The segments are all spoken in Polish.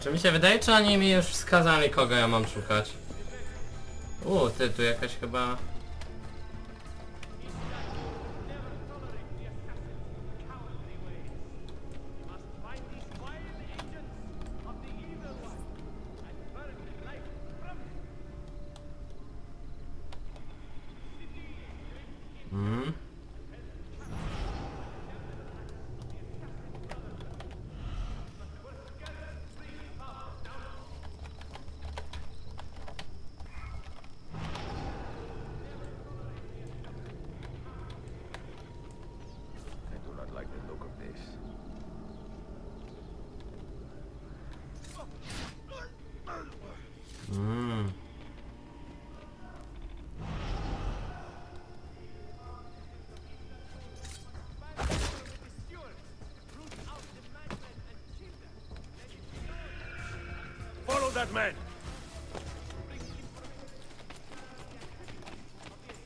Czy mi się wydaje, czy oni mi już wskazali, kogo ja mam szukać? U, ty, tu jakaś chyba... Find these wild agents of the evil one and burn the life from them. Mm. I do not like the look of this. Mm. Follow that man!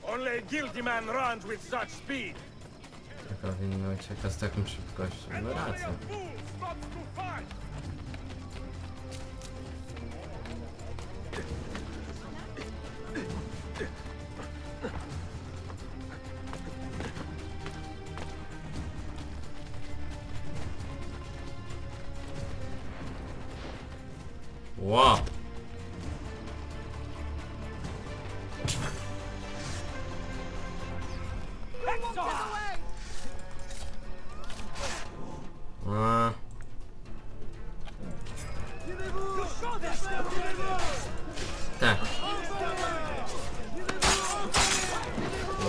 Only a guilty man runs with such speed. Taka winna ucieka z taką szybkością. No racja.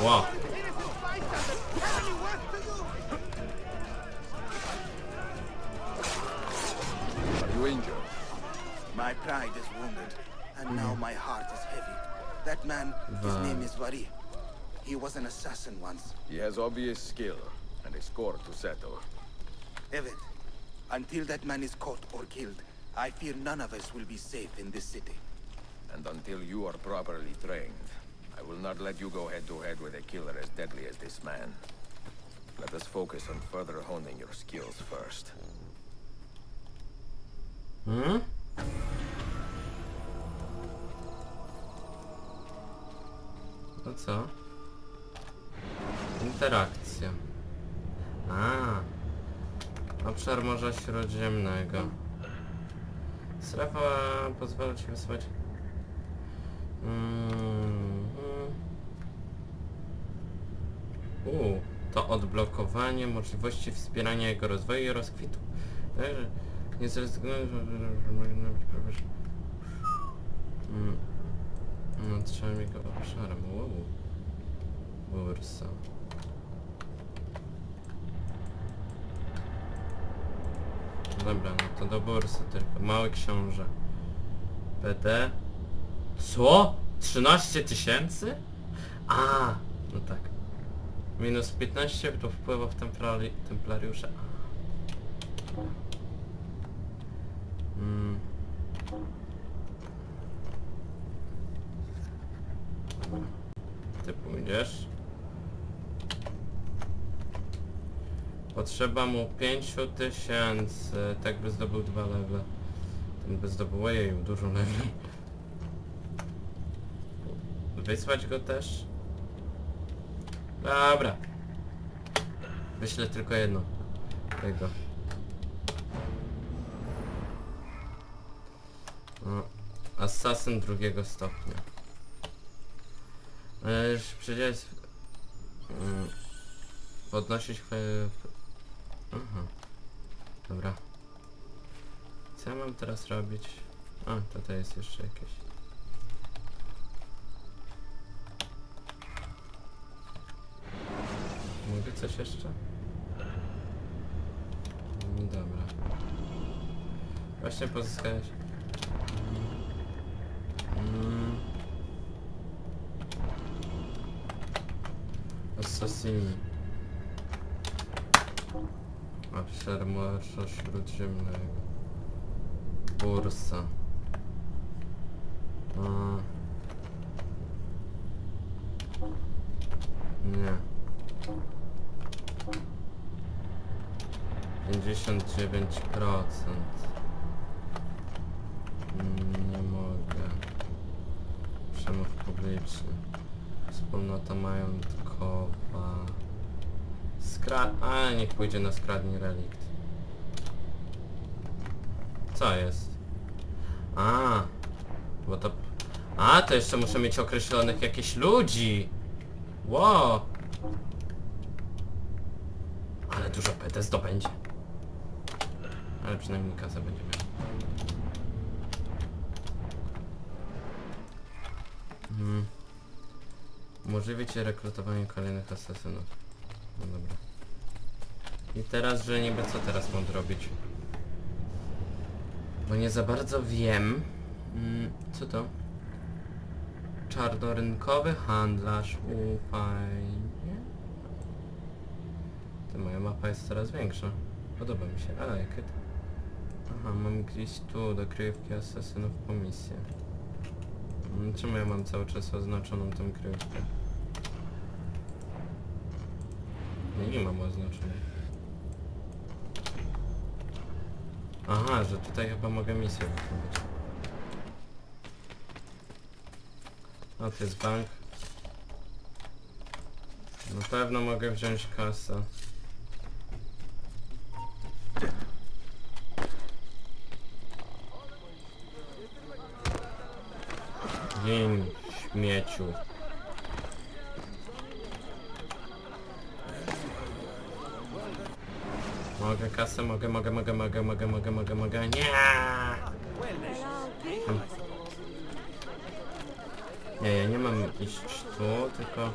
Wow. Are you injured? My pride is wounded, and now my heart is heavy. That man, his name is Vari. He was an assassin once. He has obvious skill and a score to settle. Evet, until that man is caught or killed, I fear none of us will be safe in this city. And until you are properly trained, I will not let you go head to head with a killer as deadly as this man. Let us focus on further honing your skills first. Hmm? To co? Interakcja. A. Obszar Morza Śródziemnego. Strefa pozwala ci wysłać... Mm, U, to odblokowanie możliwości wspierania jego rozwoju i rozkwitu. Nie zrezygnuję, że można być profesjon- Mm. No trzeba mi go obszarem. Wow. Bursa. Dobra, no to do bursy tylko. Mały książę. PD. Co? 13 tysięcy? A, no tak. Minus 15 to wpływa w templari templariusze. Mm. Ty pójdziesz. Potrzeba mu 5000, tak by zdobył dwa level. Ten by zdobył jej dużo level. Wysłać go też? Dobra. Wyślę tylko jedno. Tego. No, asasyn drugiego stopnia. Już przecież... Mm, podnosić. Aha. Dobra. Co ja mam teraz robić? A, tutaj jest jeszcze jakieś. Coś jeszcze? Mm, Dobra. Właśnie pozyskałeś. Mm. Assassini. Obszar Morza Śródziemnego. Bursa. A. Nie. 59%. Mm, Nie mogę. Przemów publiczny. Wspólnota majątkowa. Skra... A, niech pójdzie na skradni relikt. Co jest? A, bo to... A, to jeszcze muszę mieć określonych jakichś ludzi! Wow! Ale dużo PT zdobędzie. Ale przynajmniej kasę będzie miał. Hmm. Rekrutowanie kolejnych asesynów. No dobra. I teraz, że niby co teraz mam zrobić? Bo nie za bardzo wiem. Mm, co to? Czarnorynkowy handlarz. U, fajnie. To moja mapa jest coraz większa. Podoba mi się. Jakie to... Aha, mam gdzieś tu do kryjówki asesynów po misję. Mm, Czemu ja mam cały czas oznaczoną tą kryjówkę? Nie, nie mam oznaczonej. Aha, że tutaj chyba mogę misję wykonać. A to jest bank. Na pewno mogę wziąć kasę. Dzień śmieciu. Mogę kasę, mogę, mogę, mogę, mogę, mogę, mogę, mogę, mogę. Nie! Nie, ja nie mam iść tu, tylko...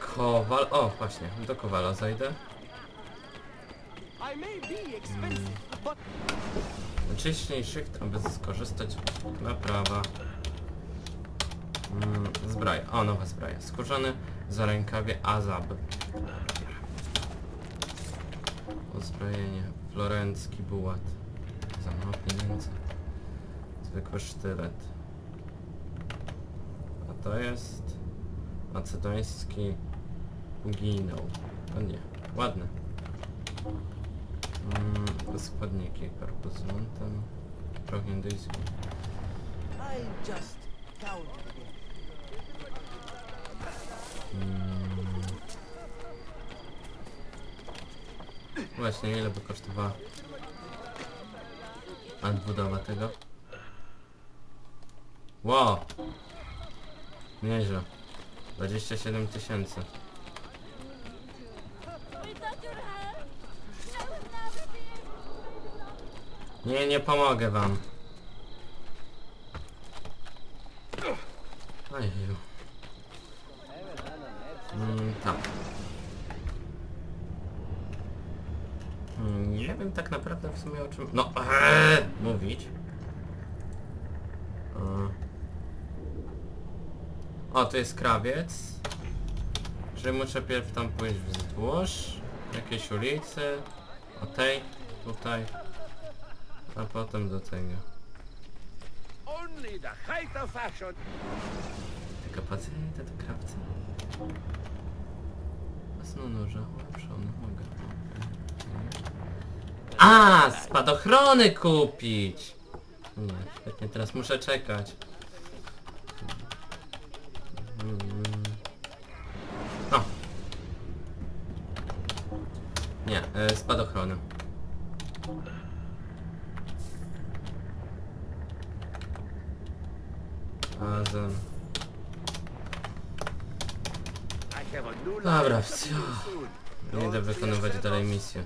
Kowal... O, właśnie, do Kowala zajdę. Shift, aby skorzystać z okna prawa. Mm, zbroja. O, nowa zbroja. Skórzany za rękawie Azab. Uzbrojenie. Florencki bułat. Za mało pieniędzy. Zwykły sztylet. A to jest... Macedoński ginął. To nie. Ładne. Mm, Rozpadniki, karpozymantem, trochę indyjskim. Hmm. Właśnie, ile by kosztowała odbudowa tego? Wow! Nieźle. 27 tysięcy. Nie, nie pomogę wam. Ojeju. Mm, tak. Mm, Nie wiem tak naprawdę w sumie o czym... No, eee, mówić. O, to jest krawiec. Czyli muszę pierw tam pójść wzdłuż jakiejś ulicy. O tej, tutaj. A potem do tego. only the height of fashion. Te kapacity do krawca. Masno noża, ulepszony, mogę. A, spadochrony kupić! Nie, świetnie, teraz muszę czekać. Mm. O! Nie, e, spadochrony. Razem. Dobra, wsio. Idę wykonywać dalej misję.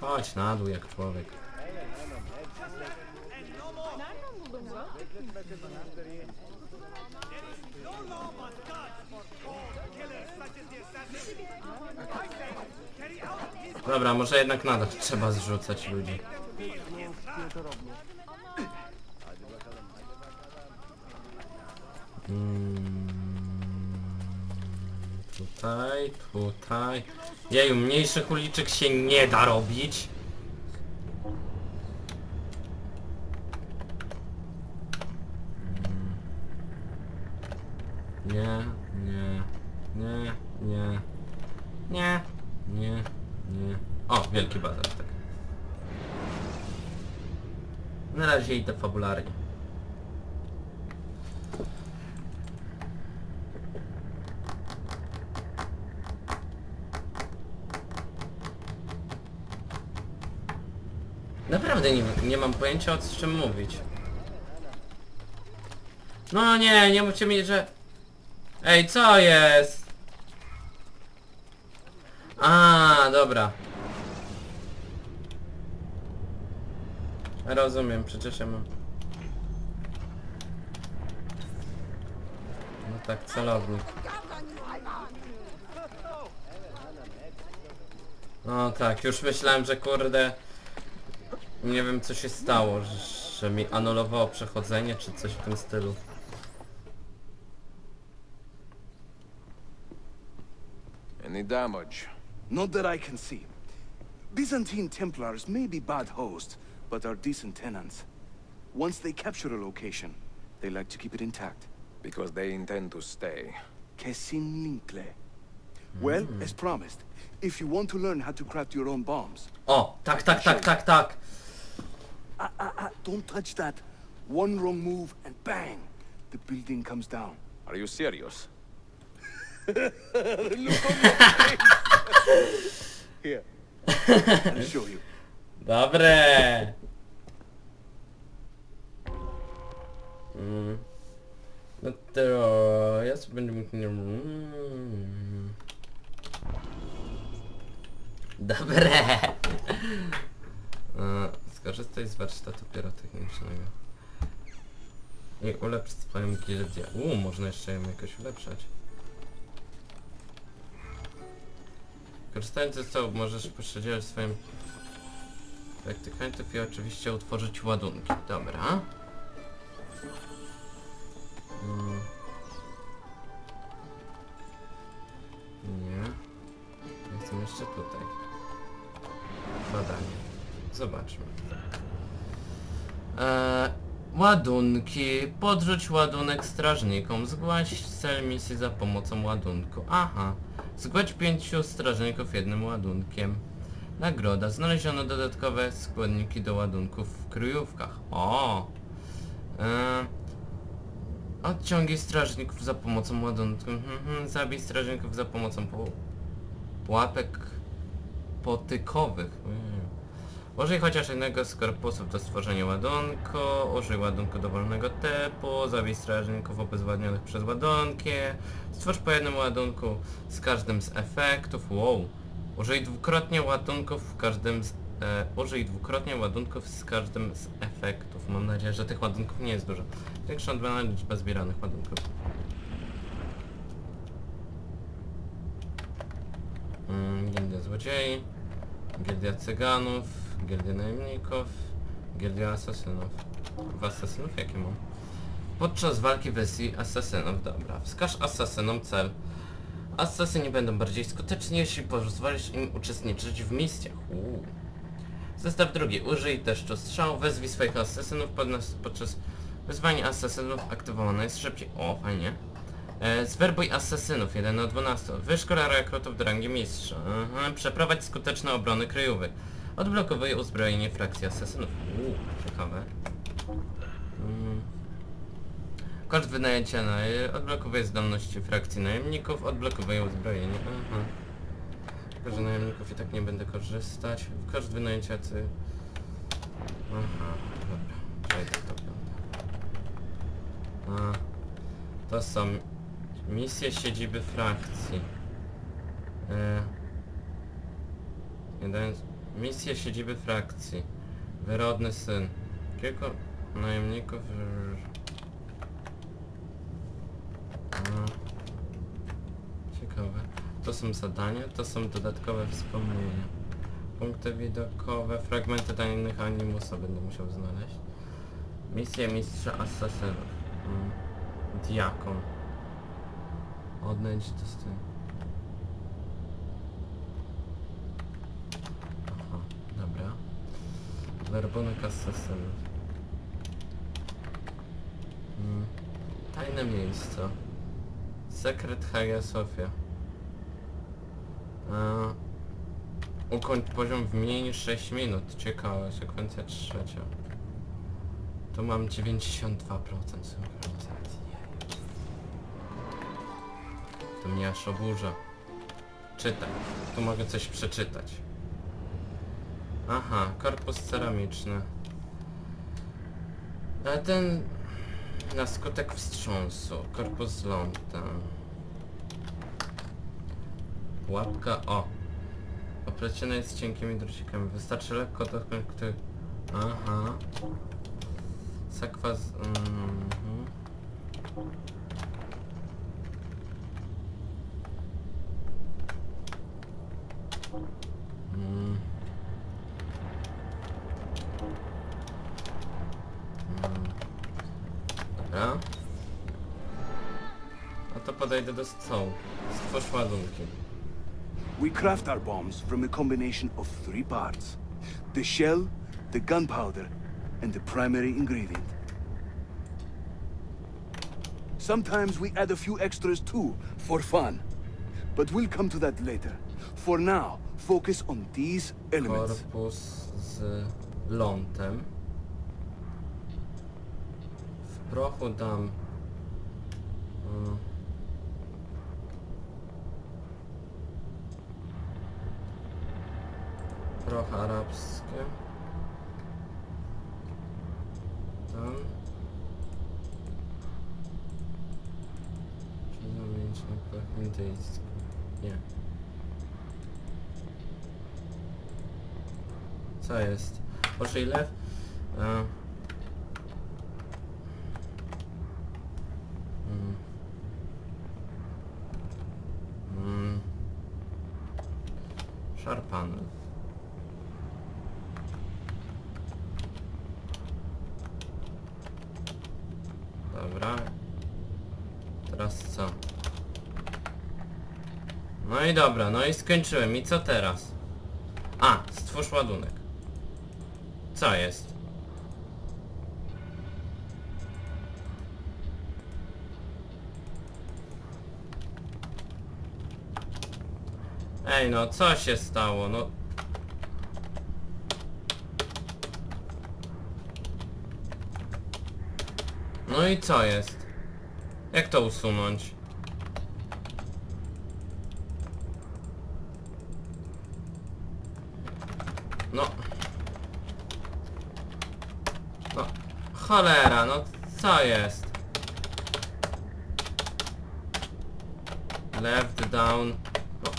Chodź na dół jak człowiek. Dobra, może jednak nadal trzeba zrzucać ludzi. Mm, Tutaj, tutaj. Jeju, mniejszych uliczek się nie da robić. Nie, nie, nie, nie, nie, nie, nie. O, wielki bazar, tak. Na razie idę fabularnie. Naprawdę nie, nie mam pojęcia o czym mówić. No nie, nie mówcie mi, że... Ej, co jest? A, dobra. Rozumiem, przecież ja mam... No tak, celownik. No tak, już myślałem, że kurde... Nie wiem co się stało, że, że mi anulowało przechodzenie, czy coś w tym stylu. Any damage? Not that I can see. Byzantine Templars may be bad hosts, but are decent tenants. Once they capture a location, they like to keep it intact. Because they intend to stay. Kesin Linkle. Well, as promised, if you want to learn how to craft your own bombs, O, tak, tak, tak, tak, tak. Ah, don't touch that. One wrong move and bang, the building comes down. Are you serious? Here, I'll show you. Dobre. Mm. No to ja sobie będę mógł... Mm. Dobre. E, Skorzystaj z warsztatu pirotechnicznego. I ulepsz swoją gildię. Uuu, można jeszcze ją jakoś ulepszać. Korzystając z tego możesz poszerzać swoim praktykantów i oczywiście utworzyć ładunki. Dobra. Mm. Nie. Ja chcę jeszcze tutaj. Badanie. Zobaczmy. Eee, ładunki. Podrzuć ładunek strażnikom. Zgłaś cel misji za pomocą ładunku. Aha. Zgładź pięciu strażników jednym ładunkiem. Nagroda. Znaleziono dodatkowe składniki do ładunków w kryjówkach. O! Eee, odciągij strażników za pomocą ładunku. Mhm, mhm. Zabij strażników za pomocą pu- pułapek potykowych. Mm. Użyj chociaż jednego z korpusów do stworzenia ładunku, użyj ładunku dowolnego typu, zabij strażników obezwładnionych przez ładunki, stwórz po jednym ładunku z każdym z efektów, wow. Użyj dwukrotnie ładunków w każdym z... E, użyj dwukrotnie ładunków z każdym z efektów. Mam nadzieję, że tych ładunków nie jest dużo. Większa odmiana liczba zbieranych ładunków. Mm, Gildia Złodziei, Gildia Cyganów, Gildia Najemników, Gildia Asasynów. W Asasynów jakie mam? Podczas walki wersji Asasynów, dobra. Wskaż Asasynom cel. Asasyni będą bardziej skuteczni, jeśli pozwolisz im uczestniczyć w misjach. Uuu. Zestaw drugi. Użyj deszczu strzał, wezwij swoich asasynów podczas, podczas wyzwania asasynów aktywowane jest szybciej. O, fajnie. E, zwerbuj asasynów 1 na 12. Wyszkola rekrutów do rangi mistrza. Mhm. Przeprowadź skuteczne obrony kryjówy. Odblokowuj uzbrojenie frakcji asasynów. Uuu, ciekawe. Mm. Koszt wynajęcia na... Odblokowuje zdolności frakcji najemników, odblokowuje uzbrojenie. Aha. Tylko, że najemników i tak nie będę korzystać. Koszt wynajęcia ty... Aha, dobra. Przejdę to piąte. A, to są misje siedziby frakcji. E, nie dając... Misje siedziby frakcji. Wyrodny syn. Kilku najemników... A, ciekawe. To są zadania, to są dodatkowe wspomnienia. Punkty widokowe, fragmenty tajnych animusa będę musiał znaleźć. Misja mistrza asasynów. Mm. Diakon. Odnęć to z tym. Aha, dobra. Werbunek asasynów. Mm. Tajne miejsca. Sekret Hagia Sofia. E, ukończ poziom w mniej niż 6 minut. Ciekawe, sekwencja trzecia. Tu mam 92% synchronizacji. To mnie aż oburza. Czytaj. Tu mogę coś przeczytać. Aha, korpus ceramiczny. A ten... Na skutek wstrząsu. Korpus z lądem. Łapka o. Opleciona jest cienkimi drucikami. Wystarczy lekko dotknąć który... Aha. Sakwa z... Mhm. A to podejdę do stołu. Stwórz ładunki. We craft our bombs from a combination of three parts. The shell, the gunpowder, and the primary ingredient. Sometimes we add a few extras too, for fun. But we'll come to that later. For now, focus on these elements. Korpus z lądem. W prochu dam... mm, arabskie. Tam. Czy zamienić na proch indyjski? Nie. Co jest? Proszę ile? E. Mm. Mm. Szarpany. Dobra. Teraz co? No i dobra, no i skończyłem. I co teraz? A, stwórz ładunek. Co jest? Ej no, co się stało? No... No i co jest? Jak to usunąć? No... No, cholera, no co jest? Left down. No.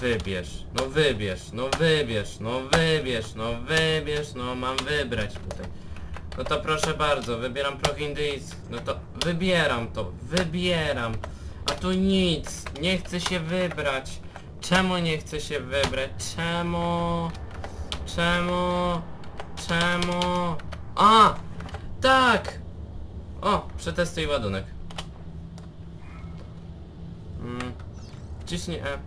Wybierz, no wybierz, no wybierz, no wybierz, no wybierz, no mam wybrać tutaj. No to proszę bardzo, wybieram proch indyjski. No to wybieram to, wybieram. A tu nic, nie chcę się wybrać. Czemu nie chcę się wybrać? Czemu? Czemu? Czemu? A! Tak! O, przetestuj ładunek. Mm. Ciśnij E.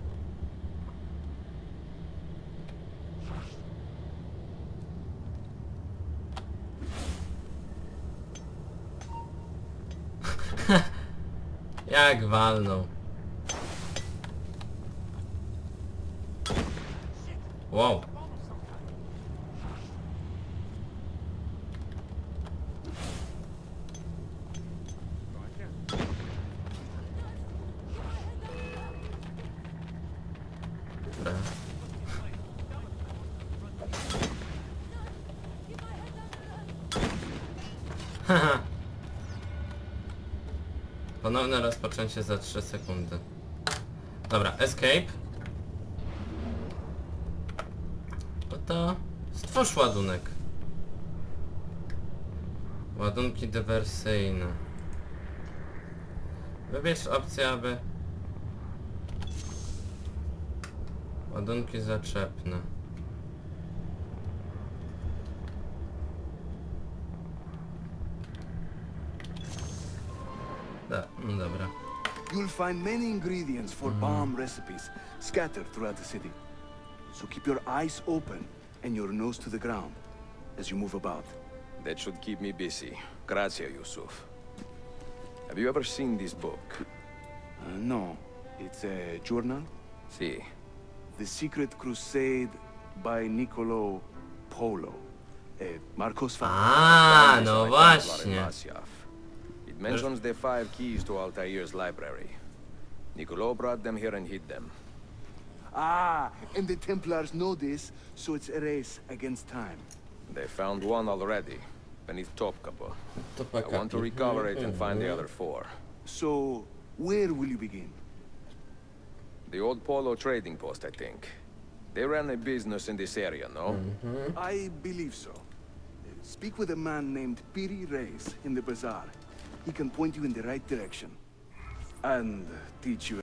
Jak walnął. Wow. Dobra. Haha. Ponowne rozpoczęcie za 3 sekundy. Dobra, escape. No to stwórz ładunek. Ładunki dywersyjne. Wybierz opcję, aby... Ładunki zaczepne. No dobra. You'll find many ingredients for bomb recipes scattered throughout the city. So keep your eyes open and your nose to the ground as you move about. That should keep me busy. Grazie, Yusuf. Have you ever seen this book? Uh, no, it's a journal. See. The Secret Crusade by Niccolo Polo. Uh, Marcos Fa- A, no by Templar in właśnie. Masyaf. It mentions the five keys to Altair's library. Niccolo brought them here and hid them. Ah, and the Templars know this, so it's a race against time. They found one already, beneath Topkapi. To I want to recover it and find the other four. So, where will you begin? The old Polo trading post, I think. They ran a business in this area, no? I believe so. Speak with a man named Piri Reis in the bazaar. He can point you in the right direction. And teach you